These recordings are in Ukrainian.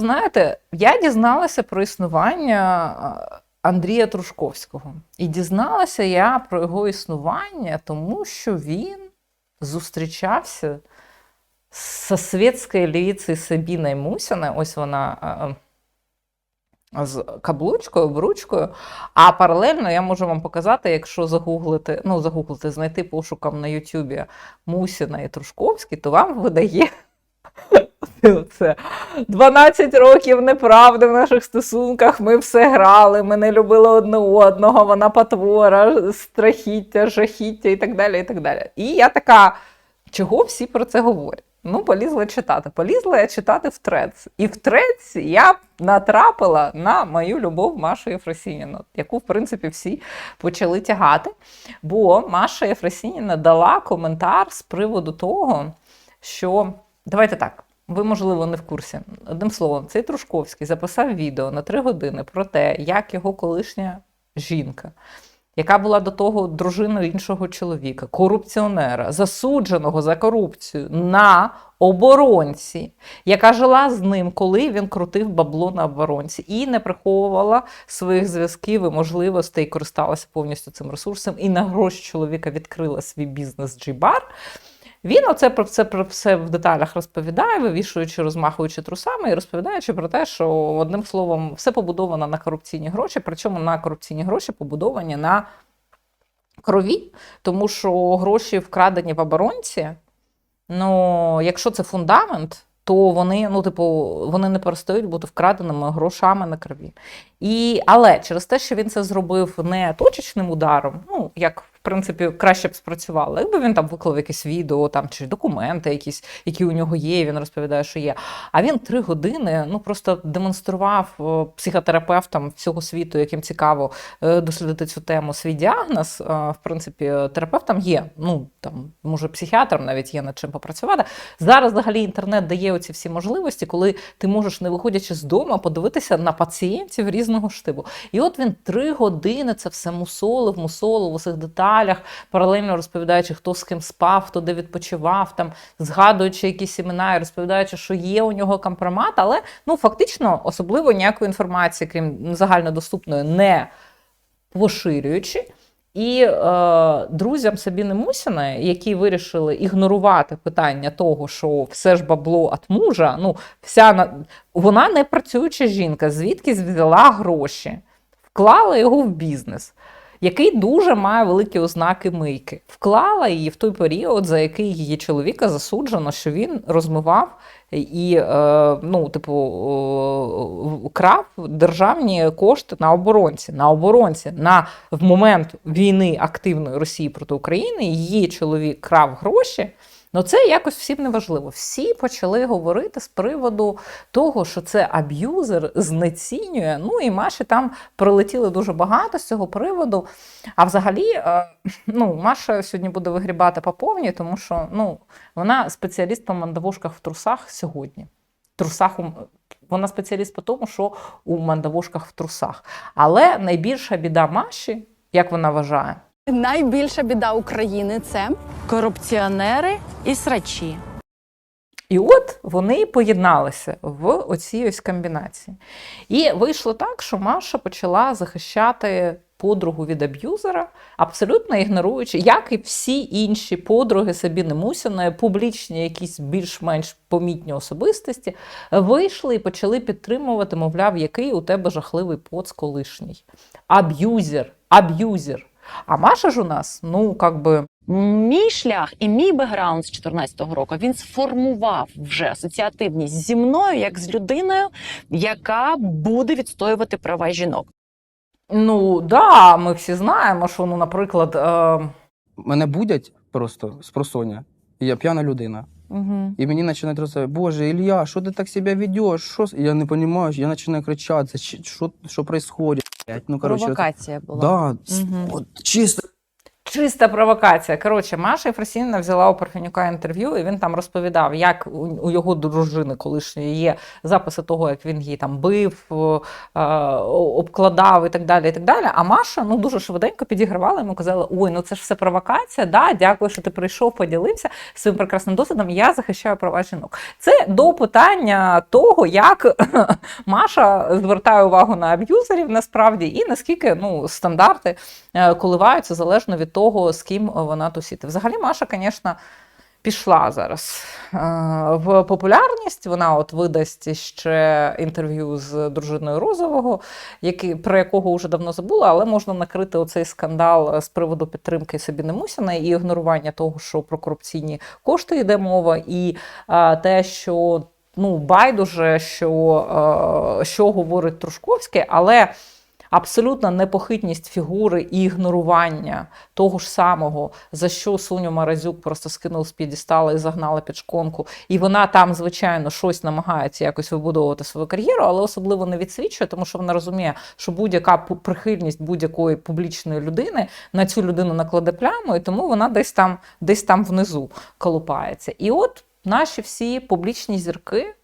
Знаєте, я дізналася про існування Андрія Трушковського. І дізналася я про його існування, тому що він зустрічався з світською львицею Сабіною Мусіною. Ось вона з каблучкою, обручкою. А паралельно я можу вам показати, якщо загуглити, ну, загуглити, знайти пошуком на Ютубі Мусіна і Трушковський, то вам видає. Це 12 років неправди в наших стосунках. Ми все грали, ми не любили одне одного, вона потвора, страхіття, жахіття і так далі. І так далі. І я така, чого всі про це говорять? Ну, полізла читати. Полізла я читати в трец. І в треці я натрапила на мою любов Машу Єфросініну, яку, в принципі, всі почали тягати. Бо Маша Єфросініна дала коментар з приводу того, що давайте так. Ви, можливо, не в курсі. Одним словом, цей Трушковський записав відео на три години про те, як його колишня жінка, яка була до того дружиною іншого чоловіка, корупціонера, засудженого за корупцію на оборонці, яка жила з ним, коли він крутив бабло на оборонці, і не приховувала своїх зв'язків і можливостей, користалася повністю цим ресурсом, і на гроші чоловіка відкрила свій бізнес Джібар. Він оце про це про все в деталях розповідає, вивішуючи, розмахуючи трусами і розповідаючи про те, що одним словом все побудовано на корупційні гроші, причому на корупційні гроші побудовані на крові, тому що гроші вкрадені в оборонці. Ну, якщо це фундамент, то вони, ну, типу, вони не перестають бути вкраденими грошами на крові. І, але через те, що він це зробив не точечним ударом, ну, як в принципі краще б спрацювало, якби він там виклав якесь відео там, чи документи, якісь, які у нього є, він розповідає, що є. А він три години ну, просто демонстрував е, психотерапевтам всього світу, яким цікаво е, дослідити цю тему, свій діагноз. Е, В принципі, терапевтам є, ну там, може, психіатрам навіть є над чим попрацювати. Зараз взагалі інтернет дає оці всі можливості, коли ти можеш, не виходячи з дому, подивитися на пацієнтів різного штибу. І от він три години це все мусолив, мусолив усіх деталях, паралельно розповідаючи, хто з ким спав, хто де відпочивав, там згадуючи якісь імена і розповідаючи, що є у нього компромат, але ну фактично особливо ніякої інформації, крім загальнодоступної, не поширюючи. І е, друзям Сабіни Мусіної, які вирішили ігнорувати питання того, що все ж бабло від мужа, ну вся на- вона не працююча жінка, звідки взяла гроші, вклала його в бізнес, який дуже має великі ознаки мийки. Вклала її в той період, за який її чоловіка засуджено, що він розмивав і, е, ну, типу, крав державні кошти на оборонці. На оборонці на в момент війни активної Росії проти України її чоловік крав гроші. Ну, це якось всім не важливо. Всі почали говорити з приводу того, що це аб'юзер знецінює. Ну і Маші там прилетіли дуже багато з цього приводу. А взагалі, е, ну, Маша сьогодні буде вигрібати по повній, тому що ну, вона спеціаліст по мандавошках в трусах сьогодні. Трусах у... Вона спеціаліст по тому, що у мандавошках в трусах. Але найбільша біда Маші, як вона вважає, Найбільша біда України це корупціонери і срачі. І от вони поєдналися в оцій ось комбінації. І вийшло так, що Маша почала захищати подругу від аб'юзера, абсолютно ігноруючи, як і всі інші подруги Сабіни Мусіної, публічні, якісь більш-менш помітні особистості, вийшли і почали підтримувати, мовляв, який у тебе жахливий поц колишній. Аб'юзер, аб'юзер. А Маша ж у нас, ну, як би. Мій шлях і мій бекграунд з 14-го року він сформував вже асоціативність зі мною як з людиною, яка буде відстоювати права жінок. Ну, да, ми всі знаємо, що, ну, наприклад, е, Мене будять просто з просоння, і я п'яна людина. Угу. І мені починають розповідати, Боже, Ілля, що ти так себе ведеш? Що? з-?» І я не розумію, я починаю кричати, «Чи- що, що відбувається? Ну, коротше, от- Провокація була. да, угу. От, чисто Чиста провокація. Коротше, Маша Єфросінівна взяла у Парфенюка інтерв'ю, і він там розповідав, як у, його дружини колишньої є записи того, як він її там бив, е, обкладав і так далі. і так далі. А Маша ну дуже швиденько підігравала йому, казала: Ой, ну це ж все провокація. Да, дякую, що ти прийшов, поділився своїм прекрасним досвідом. Я захищаю права жінок. Це до питання того, як Маша звертає увагу на аб'юзерів насправді, і наскільки ну, стандарти е, коливаються залежно від того, з ким вона тусіти. Взагалі, Маша, звісно, пішла зараз е, в популярність. Вона от видасть ще інтерв'ю з дружиною Розового, який, про якого вже давно забула, але можна накрити оцей скандал з приводу підтримки Сабіни Мусіної і ігнорування того, що про корупційні кошти йде мова, і е, те, що ну, байдуже, що, е, що говорить Трушковський, але абсолютна непохитність фігури і ігнорування того ж самого, за що Соню Маразюк просто скинув з п'єдестала і загнала під шконку. І вона там, звичайно, щось намагається якось вибудовувати свою кар'єру, але особливо не відсвічує, тому що вона розуміє, що будь-яка прихильність будь-якої публічної людини на цю людину накладе пляму, і тому вона десь там, десь там внизу колупається. І от наші всі публічні зірки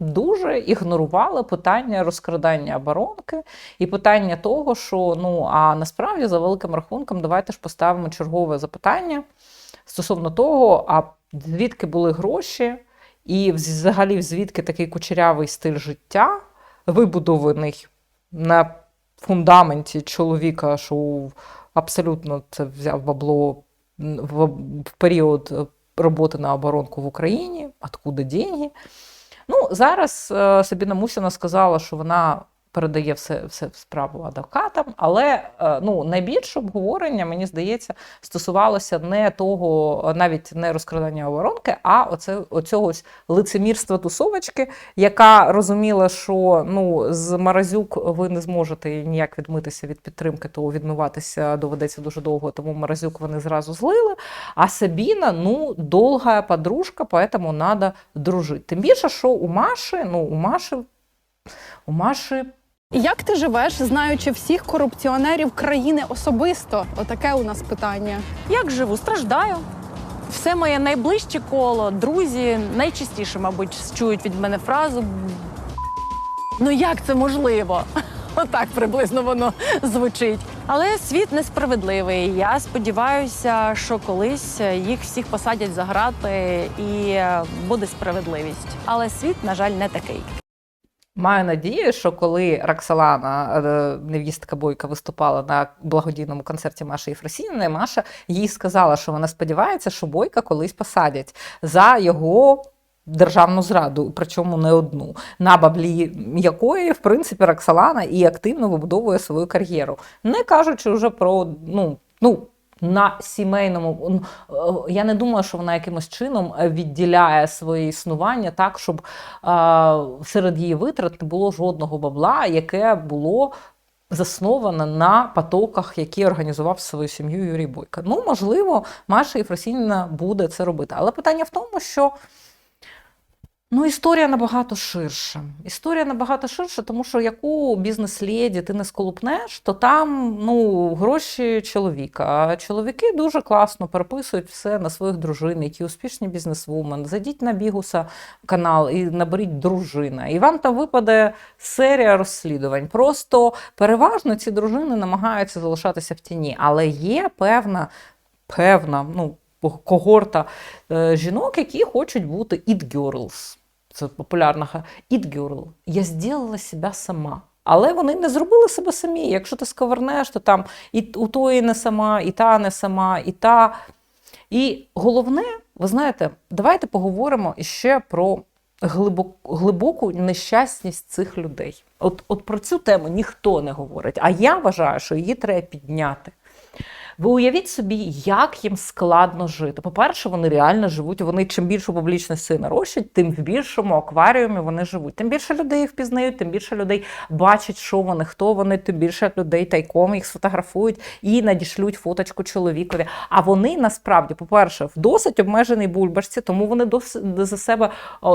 дуже ігнорували питання розкрадання оборонки і питання того, що ну а насправді за великим рахунком давайте ж поставимо чергове запитання стосовно того, а звідки були гроші, і взагалі звідки такий кучерявий стиль життя, вибудований на фундаменті чоловіка, що абсолютно це взяв бабло в, період е, роботи на оборонку в Україні, откуда деньги. Ну, зараз е, Сабіна Мусіна сказала, що вона передає все, все в справу адвокатам, але е, ну, найбільше обговорення, мені здається, стосувалося не того, навіть не розкрадання оборонки, а оце, оцього ось лицемірства тусовочки, яка розуміла, що ну, з Маразюк ви не зможете ніяк відмитися від підтримки, то відмиватися доведеться дуже довго, тому Маразюк вони зразу злили. А Сабіна, ну, довга подружка, поэтому надо дружити. Тим більше, що у Маші, ну, у Маші, у Маші Як ти живеш, знаючи всіх корупціонерів країни особисто? Отаке у нас питання. Як живу? Страждаю. Все моє найближче коло, друзі найчастіше, мабуть, чують від мене фразу. Ну як це можливо? Отак приблизно воно звучить. Але світ несправедливий. Я сподіваюся, що колись їх всіх посадять за грати і буде справедливість. Але світ, на жаль, не такий. Маю надію, що коли Роксолана, е, невістка Бойка, виступала на благодійному концерті Маші Єфросініної, Маша їй сказала, що вона сподівається, що Бойка колись посадять за його державну зраду, причому не одну, на баблі якої, в принципі, Роксолана і активно вибудовує свою кар'єру. Не кажучи вже про ну, ну. На сімейному е, я не думаю, що вона якимось чином е, відділяє своє існування так, щоб серед її витрат не було жодного бабла, яке було засноване на потоках, які організував свою сім'ю Юрій Бойко. Ну, можливо, Маша Єфросінівна буде це робити. Але питання в тому, що Ну, історія набагато ширша. Історія набагато ширша, тому що яку бізнес-леді ти не сколупнеш, то там ну, гроші чоловіка. А чоловіки дуже класно переписують все на своїх дружин, які успішні бізнесвумен. Зайдіть на Бігуса канал і наберіть дружина. І вам там випаде серія розслідувань. Просто переважно ці дружини намагаються залишатися в тіні, але є певна, певна, ну когорта е, жінок, які хочуть бути it girls. Це популярна ха- it girl. Я зробила себе сама. Але вони не зробили себе самі. Якщо ти сковернеш, то там і у тої не сама, і та не сама, і та. І головне, ви знаєте, давайте поговоримо іще про глибоку нещасність цих людей. От, от про цю тему ніхто не говорить. А я вважаю, що її треба підняти. Ви уявіть собі, як їм складно жити. По-перше, вони реально живуть. Вони чим більшу публічності нарощують, тим в більшому акваріумі вони живуть. Тим більше людей їх впізнають, тим більше людей бачать, що вони, хто вони, тим більше людей тайком їх сфотографують і надішлють фоточку чоловікові. А вони насправді, по-перше, в досить обмеженій бульбашці, тому вони досить за себе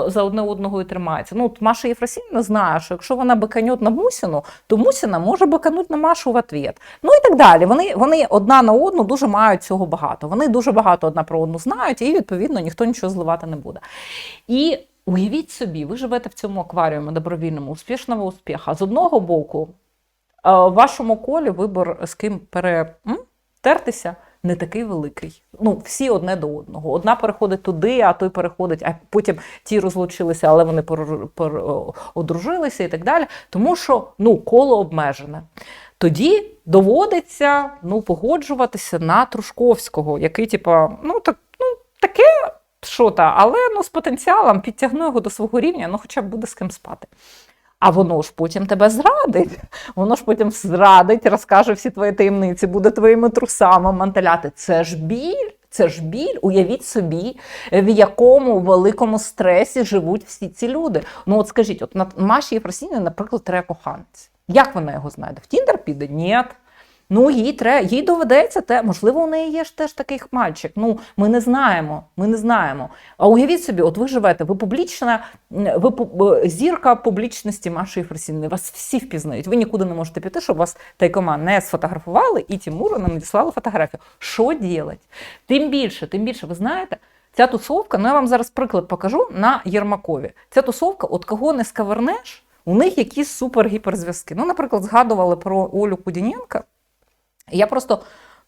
за одне одного і тримаються. Ну, от Маша Єфросінівна знає, що якщо вона биканет на Мусіну, то Мусіна може бикануть на Машу в ответ. Ну і так далі. Вони, вони одна на на одну дуже мають цього багато. Вони дуже багато одна про одну знають, і відповідно ніхто нічого зливати не буде. І уявіть собі, ви живете в цьому акваріумі добровільному, успішного успіха. З одного боку, е, в вашому колі вибор з ким перетертися не такий великий. Ну, всі одне до одного. Одна переходить туди, а той переходить, а потім ті розлучилися, але вони пор- пор- одружилися і так далі. Тому що ну, коло обмежене. Тоді доводиться ну, погоджуватися на Трушковського, який, типа, ну так, ну, таке що але ну, з потенціалом підтягну його до свого рівня, ну хоча б буде з ким спати. А воно ж потім тебе зрадить. Воно ж потім зрадить, розкаже всі твої таємниці, буде твоїми трусами мантеляти. Це ж біль. Це ж біль, уявіть собі, в якому великому стресі живуть всі ці люди. Ну, от скажіть, от на Маші Єфросіні, наприклад, треба коханець. Як вона його знайде? В Тіндер піде? Ні. Ну, їй треба, їй доведеться те. Можливо, у неї є ж теж такий мальчик. Ну, ми не знаємо. Ми не знаємо. А уявіть собі, от ви живете, ви публічна, ви зірка публічності Маші Єфросіни. Вас всі впізнають. Ви нікуди не можете піти, щоб вас тайкома не сфотографували і Тимуру не надіслали фотографію. Що ділять? Тим більше, тим більше, ви знаєте. Ця тусовка, ну я вам зараз приклад покажу на Єрмакові. Ця тусовка, от кого не скавернеш, у них якісь супер-гіперзв'язки. Ну, наприклад, згадували про Олю Кудіненка. Я просто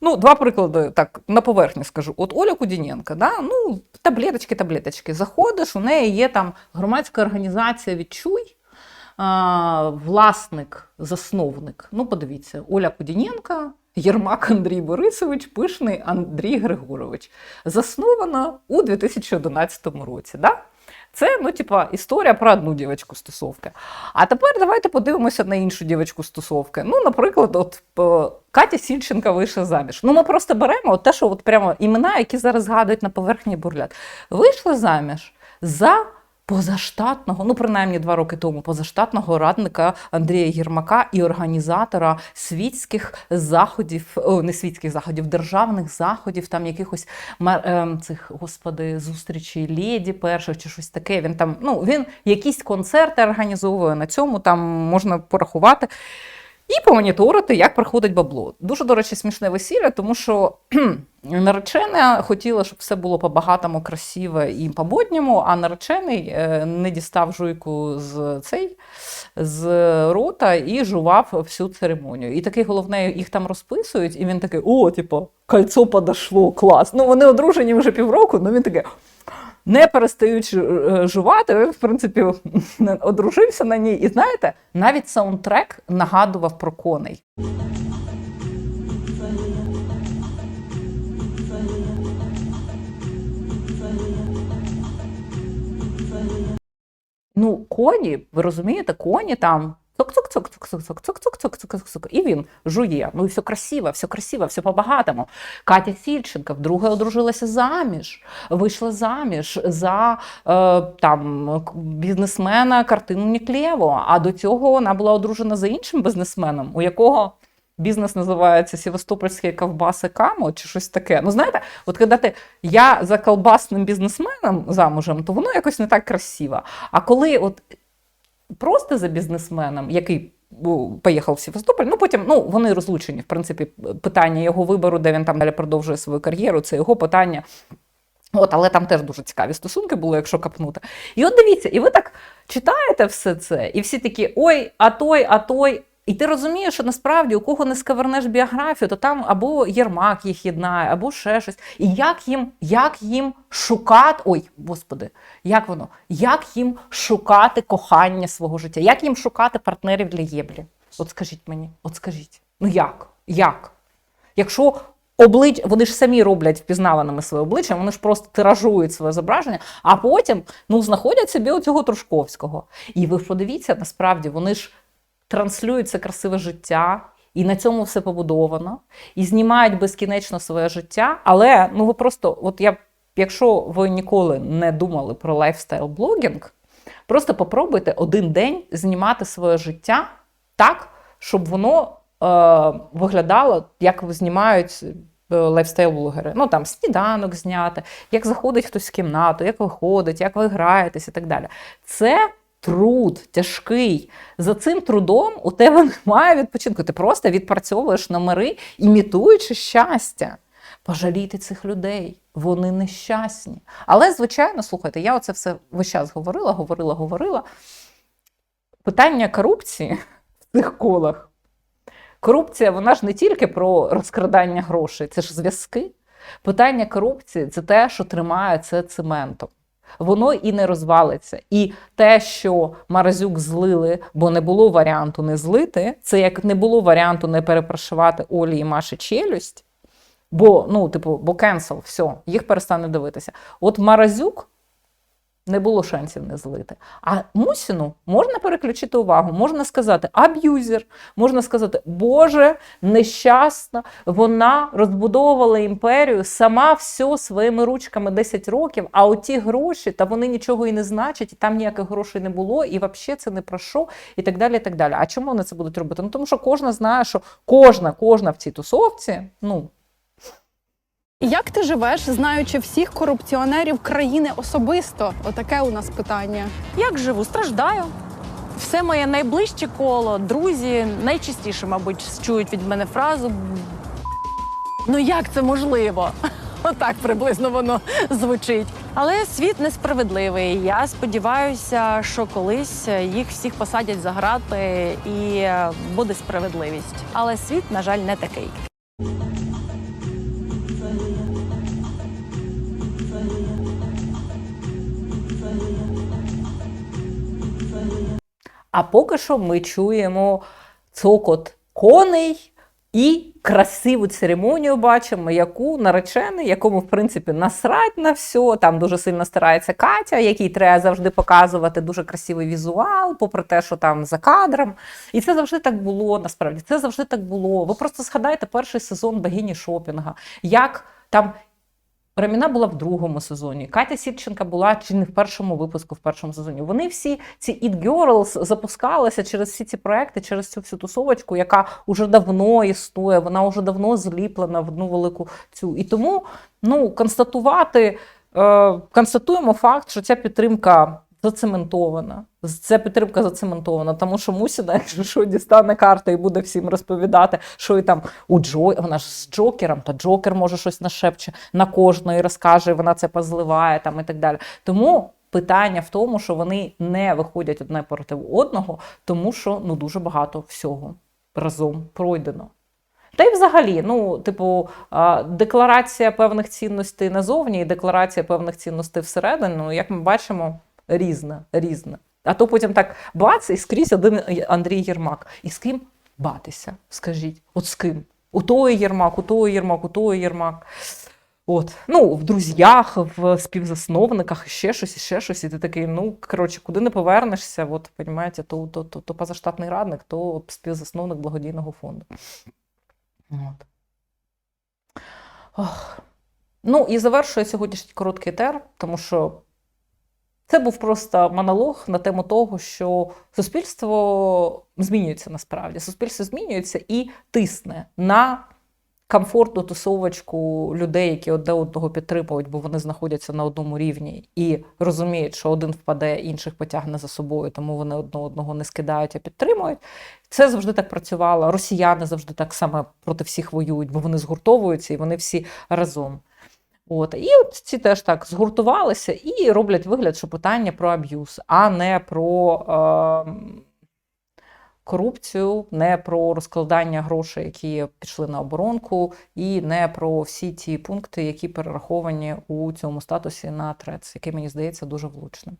ну, два приклади так на поверхні скажу. От Оля Кудіненка, да, ну, таблеточки, таблеточки. Заходиш, у неї є там громадська організація Відчуй. Власник, засновник. Ну, подивіться, Оля Кудіненка, Єрмак Андрій Борисович, Пишний Андрій Григорович. Заснована у 2011 році. Да? Це, ну, типа, історія про одну дівочку стосовки. А тепер давайте подивимося на іншу дівочку стосовки. Ну, наприклад, от е, Катя Сільченка вийшла заміж. Ну, ми просто беремо от те, що от прямо імена, які зараз згадують на поверхні бурлят. Вийшла заміж за позаштатного, ну принаймні два роки тому, позаштатного радника Андрія Єрмака і організатора світських заходів, о, не світських заходів, державних заходів, там якихось мер- ем, цих господи, зустрічі леді перших чи щось таке. Він там, ну він якісь концерти організовує на цьому, там можна порахувати. І помоніторити, як проходить бабло. Дуже, до речі, смішне весілля, тому що наречена хотіла, щоб все було по-багатому, красиве і по-модньому, а наречений е, не дістав жуйку з цей з рота і жував всю церемонію. І такий головне, їх там розписують, і він такий: о, типу, кольцо подошло, клас. Ну, вони одружені вже півроку, ну він такий. Не перестаючи е, жувати, він, в принципі, одружився на ній. І знаєте, навіть саундтрек нагадував про коней. Ну, коні, ви розумієте, коні там. Цок-цок-цок-цок-цок-цок-цок-цок-цок. І він жує. Ну і все красиво, все красиво, все по-багатому. Катя Сільченка вдруге одружилася заміж, вийшла заміж за е, там бізнесмена картину Ніклєво. А до цього вона була одружена за іншим бізнесменом, у якого бізнес називається Севастопольські ковбаси Камо чи щось таке. Ну, знаєте, от коли ти я за колбасним бізнесменом замужем, то воно якось не так красиво. А коли от просто за бізнесменом, який поїхав в Севастополь, ну потім ну, вони розлучені. В принципі, питання його вибору, де він там далі продовжує свою кар'єру, це його питання. От, але там теж дуже цікаві стосунки були, якщо капнути. І от дивіться, і ви так читаєте все це, і всі такі: ой, а той, а той. І ти розумієш, що насправді у кого не скавернеш біографію, то там або Єрмак їх єднає, або ще щось. І як їм, як їм шукати, ой, господи, як воно? Як їм шукати кохання свого життя? Як їм шукати партнерів для єблі? От скажіть мені, от скажіть. Ну як? Як? Якщо облич... вони ж самі роблять впізнаваними своє обличчя, вони ж просто тиражують своє зображення, а потім ну, знаходять собі оцього Трушковського. І ви подивіться, насправді вони ж транслюють це красиве життя, і на цьому все побудовано, і знімають безкінечно своє життя. Але ну ви просто, от я, якщо ви ніколи не думали про лайфстайл-блогінг, просто попробуйте один день знімати своє життя так, щоб воно е, виглядало, як знімають е, лайфстайл-блогери. Ну там сніданок зняти, як заходить хтось в кімнату, як виходить, як ви граєтесь і так далі. Це труд тяжкий. За цим трудом у тебе немає відпочинку. Ти просто відпрацьовуєш номери, імітуючи щастя. Пожалійте цих людей, вони нещасні. Але, звичайно, слухайте, я оце все весь час говорила, говорила, говорила. Питання корупції в цих колах. Корупція, вона ж не тільки про розкрадання грошей, це ж зв'язки. Питання корупції це те, що тримає це цементом. Воно і не розвалиться. І те, що Маразюк злили, бо не було варіанту не злити, це як не було варіанту не перепрошувати Олі і Маші челюсть, бо, ну, типу, бо кенсел, все, їх перестане дивитися. От Маразюк не було шансів не злити. А Мусіну можна переключити увагу, можна сказати аб'юзер, можна сказати, Боже, нещасна, вона розбудовувала імперію сама все своїми ручками 10 років, а оті гроші, та вони нічого і не значать, і там ніяких грошей не було, і взагалі це не про що, і так далі. і так далі. А чому вони це будуть робити? Ну тому що кожна знає, що кожна, кожна в цій тусовці, ну, Як ти живеш, знаючи всіх корупціонерів країни особисто? Отаке у нас питання. Як живу? Страждаю. Все моє найближче коло, друзі найчастіше, мабуть, чують від мене фразу. Ну як це можливо? Отак приблизно воно звучить. Але світ несправедливий. Я сподіваюся, що колись їх всіх посадять за грати і буде справедливість. Але світ, на жаль, не такий. А поки що ми чуємо цокот коней і красиву церемонію бачимо, яку наречений, якому, в принципі, насрать на все. Там дуже сильно старається Катя, якій треба завжди показувати дуже красивий візуал, попри те, що там за кадром. І це завжди так було. Насправді це завжди так було. Ви просто згадайте перший сезон богині шопінга, як там Раміна була в другому сезоні. Катя Сірченка була чи не в першому випуску, в першому сезоні. Вони всі ці It Girls запускалися через всі ці проекти, через цю всю тусовочку, яка вже давно існує, вона вже давно зліплена в одну велику цю. І тому ну, констатувати, е, констатуємо факт, що ця підтримка зацементована. Ця підтримка зацементована, тому що Мусіна, якщо що, дістане карти і буде всім розповідати, що і там у Джо, вона ж з Джокером, то Джокер може щось нашепче на кожної розкаже, і вона це позливає там і так далі. Тому питання в тому, що вони не виходять одне проти одного, тому що ну дуже багато всього разом пройдено. Та й взагалі, ну, типу, декларація певних цінностей назовні і декларація певних цінностей всередину, ну, як ми бачимо, різна, різна. А то потім так бац, і скрізь один Андрій Єрмак. І з ким батися? Скажіть, от з ким? У той Єрмак, у той Єрмак, у той Єрмак. От, ну, в друзях, в співзасновниках, ще щось, ще щось. І ти такий, ну, коротше, куди не повернешся, от, розумієте, то, то, то, то позаштатний радник, то співзасновник благодійного фонду. От. Ох. Ну і завершує сьогоднішній короткий етер, тому що це був просто монолог на тему того, що суспільство змінюється насправді. Суспільство змінюється і тисне на комфортну тусовочку людей, які одне одного підтримують, бо вони знаходяться на одному рівні і розуміють, що один впаде, інших потягне за собою, тому вони одне одного не скидають, а підтримують. Це завжди так працювало. Росіяни завжди так само проти всіх воюють, бо вони згуртовуються і вони всі разом. От. І ці теж так згуртувалися і роблять вигляд, що питання про аб'юз, а не про е, корупцію, не про розкладання грошей, які пішли на оборонку, і не про всі ті пункти, які перераховані у цьому статусі на ТРЕЦ, який мені здається дуже влучним.